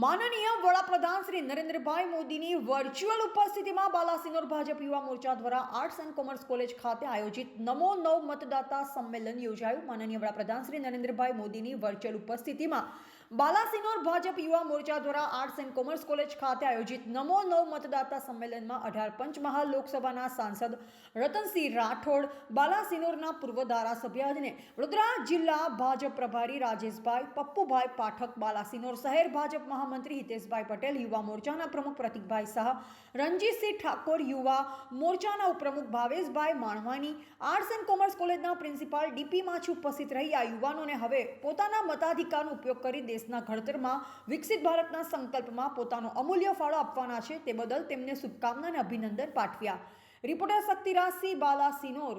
માનનીય વડાપ્રધાન શ્રી નરેન્દ્રભાઈ મોદીની વર્ચ્યુઅલ ઉપસ્થિતિમાં બાલાસિનોર ભાજપ યુવા મોરચા દ્વારા આર્ટ્સ એન્ડ કોમર્સ કોલેજ ખાતે આયોજિત નમો નવ મતદાતા સંમેલન યોજાયું. માનનીય વડાપ્રધાન શ્રી નરેન્દ્રભાઈ મોદીની વર્ચ્યુઅલ ઉપસ્થિતિમાં બાલાસિનોર ભાજપ યુવા મોરચા દ્વારા આર્ટ્સ એન્ડ કોમર્સ કોલેજ ખાતે આયોજિત નમો નવ મતદાતા સંમેલનમાં અઢાર પંચમહાલ લોકસભાના સાંસદ રતનસિંહ રાઠોડ, બાલાસિનોરના પૂર્વ ધારાસભ્ય અને વડોદરા જિલ્લા ભાજપ પ્રભારી રાજેશભાઈ પપ્પુભાઈ પાઠક, બાલાસિનોર શહેર ભાજપ મહામંત્રી હિતેશભાઈ પટેલ, યુવા મોરચાના પ્રમુખ પ્રતિકભાઈ શાહ, રણજીતસિંહ ઠાકોર, યુવા મોરચાના ઉપપ્રમુખ ભાવેશભાઈ માણવાની, આર્ટ્સ એન્ડ કોમર્સ કોલેજના પ્રિન્સિપાલ ડીપી માછી ઉપસ્થિત રહી. આ યુવાનોને હવે પોતાના મતાધિકારનો ઉપયોગ કરી દેશના ઘડતરમાં વિકસિત ભારતના સંકલ્પમાં પોતાનો અમૂલ્ય ફાળો આપવાના છે તે બદલ તેમને શુભકામના અને અભિનંદન પાઠવ્યા. રિપોર્ટર શક્તિરાજસિંહ બાલાસિનોર